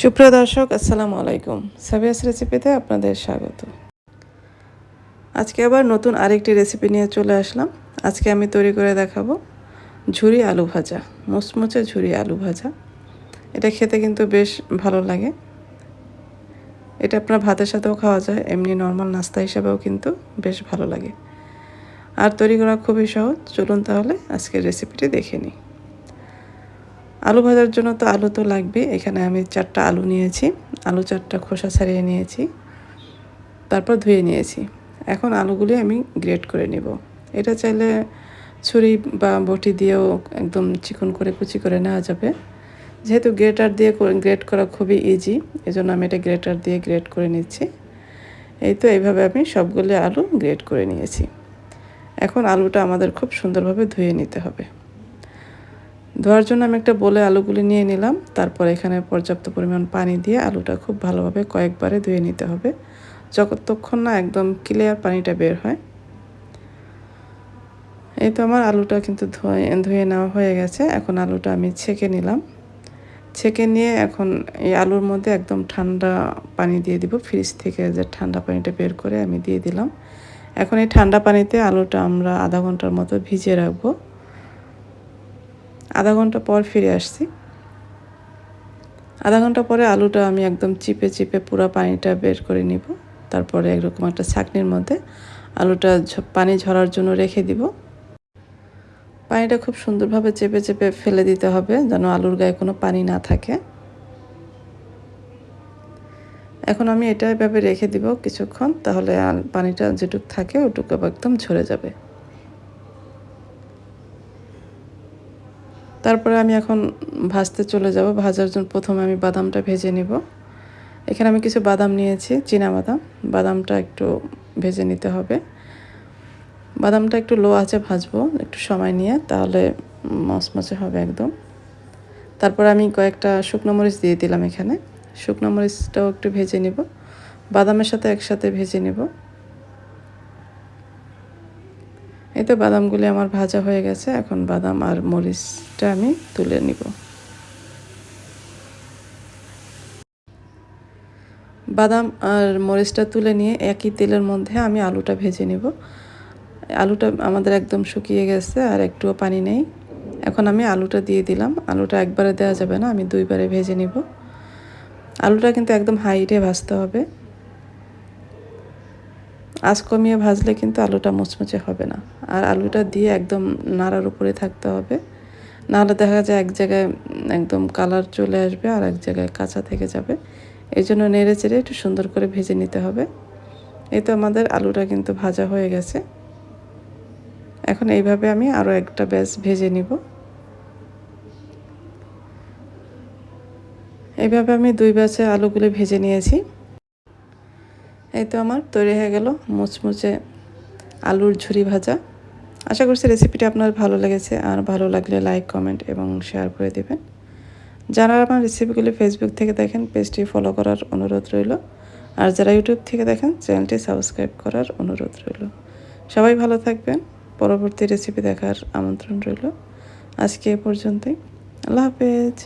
সুপ্রিয় দর্শক, আসসালামু আলাইকুম। সাবিয়াস রেসিপিতে আপনাদের স্বাগত। আজকে আবার নতুন আরেকটি রেসিপি নিয়ে চলে আসলাম। আজকে আমি তৈরি করে দেখাবো ঝুরি আলু ভাজা, মুচমুচে ঝুরি আলু ভাজা। এটা খেতে কিন্তু বেশ ভালো লাগে। এটা আপনার ভাতের সাথেও খাওয়া যায়, এমনি নর্মাল নাস্তা হিসাবেও কিন্তু বেশ ভালো লাগে। আর তৈরি করা খুবই সহজ। চলুন তাহলে আজকের রেসিপিটি দেখে নিই। আলু ভাজার জন্য তো আলু তো লাগবে এখানে আমি চারটা আলু নিয়েছি। আলু চারটা খোসা ছাড়িয়ে নিয়েছি। তারপর ধুয়ে নিয়েছি। এখন আলুগুলি আমি গ্রেট করে নিব। এটা চাইলে ছুরি বা বটি দিয়েও একদম চিকন করে কুচি করে নেওয়া যাবে। যেহেতু গ্রেটার দিয়ে গ্রেট করা খুবই ইজি এজন্য আমি এটা গ্রেটার দিয়ে গ্রেট করে নিচ্ছি। এই তো এইভাবে আমি সবগুলো আলু গ্রেট করে নিয়েছি। এখন আলুটা আমাদের খুব সুন্দরভাবে ধুয়ে নিতে হবে। ধোয়ার জন্য আমি একটা বলে আলুগুলি নিয়ে নিলাম। তারপর এখানে পর্যাপ্ত পরিমাণ পানি দিয়ে আলুটা খুব ভালোভাবে কয়েকবারে ধুয়ে নিতে হবে। যতক্ষণ না একদম ক্লিয়ার পানিটা বের হয়। এই তো আমার আলুটা কিন্তু ধুয়ে ধুয়ে নেওয়া হয়ে গেছে। এখন আলুটা আমি ছেঁকে নিলাম। ছেঁকে নিয়ে এখন এই আলুর মধ্যে একদম ঠান্ডা পানি দিয়ে দিব। ফ্রিজ থেকে যে ঠান্ডা পানিটা বের করে আমি দিয়ে দিলাম। এখন এই ঠান্ডা পানিতে আলুটা আমরা আধা ঘণ্টার মতো ভিজিয়ে রাখব। আধা ঘণ্টা পর ফিরে আসছি। আধা ঘণ্টা পরে আলুটা আমি একদম চিপে চিপে পুরো পানিটা বের করে নিব। তারপরে এরকম একটা ছাকনির মধ্যে আলুটা পানি ঝরার জন্য রেখে দিব। পানিটা খুব সুন্দরভাবে চেপে চেপে ফেলে দিতে হবে যেন আলুর গায়ে কোনো পানি না থাকে। এখন আমি এটা এভাবে রেখে দিব কিছুক্ষণ, তাহলে পানিটা যেটুক থাকে ওটুকু একদম ঝরে যাবে। তারপরে আমি এখন ভাজতে চলে যাব। ভাজার জন্য প্রথমে আমি বাদামটা ভেজে নিব। এখানে আমি কিছু বাদাম নিয়েছি, চীনা বাদাম। বাদামটা একটু ভেজে নিতে হবে। বাদামটা একটু লো আছে ভাজবো, একটু সময় নিয়ে, তাহলে মচমচে হবে একদম। তারপর আমি কয়েকটা শুকনো মরিচ দিয়ে দিলাম এখানে। শুকনো মরিচটাও একটু ভেজে নিব। বাদামের সাথে একসাথে ভেজে নেব। এই তো বাদামগুলি আমার ভাজা হয়ে গেছে, এখন বাদাম আর মরিচটা আমি তুলে নিব। বাদাম আর মরিচটা তুলে নিয়ে একই তেলের মধ্যে আমি আলুটা ভেজে নিব। আলুটা আমাদের একদম শুকিয়ে গেছে আর একটুও পানি নেই। এখন আমি আলুটা দিয়ে দিলাম। আলুটা একবারে দেওয়া যাবে না, আমি দুইবারে ভেজে নিব। আলুটা কিন্তু একদম হাইটে ভাজতে হবে। আঁচ কমিয়ে ভাজলে কিন্তু আলুটা মুচমুচে হবে না। আর আলুটা দিয়ে একদম নাড়ার উপরে থাকতে হবে। নাহলে দেখা যায় এক জায়গায় একদম কালার চলে আসবে আর এক জায়গায় কাঁচা থেকে যাবে। এই জন্য নেড়ে চেড়ে একটু সুন্দর করে ভেজে নিতে হবে। এই তো আমাদের আলুটা কিন্তু ভাজা হয়ে গেছে। এখন এইভাবে আমি আরও একটা ব্যাস ভেজে নিব। এইভাবে আমি দুই ব্যাচে আলুগুলো ভেজে নিয়েছি। এই তো আমার তৈরি হয়ে গেল মুচমুচে আলুর ঝুরি ভাজা। আশা করছি রেসিপিটি আপনার ভালো লেগেছে। আর ভালো লাগলে লাইক কমেন্ট এবং শেয়ার করে দেবেন। যারা আমার রেসিপিগুলি ফেসবুক থেকে দেখেন পেজটি ফলো করার অনুরোধ রইল। আর যারা ইউটিউব থেকে দেখেন চ্যানেলটি সাবস্ক্রাইব করার অনুরোধ রইল। সবাই ভালো থাকবেন। পরবর্তী রেসিপি দেখার আমন্ত্রণ রইল। আজকে এ পর্যন্তই। আল্লাহ হাফেজ।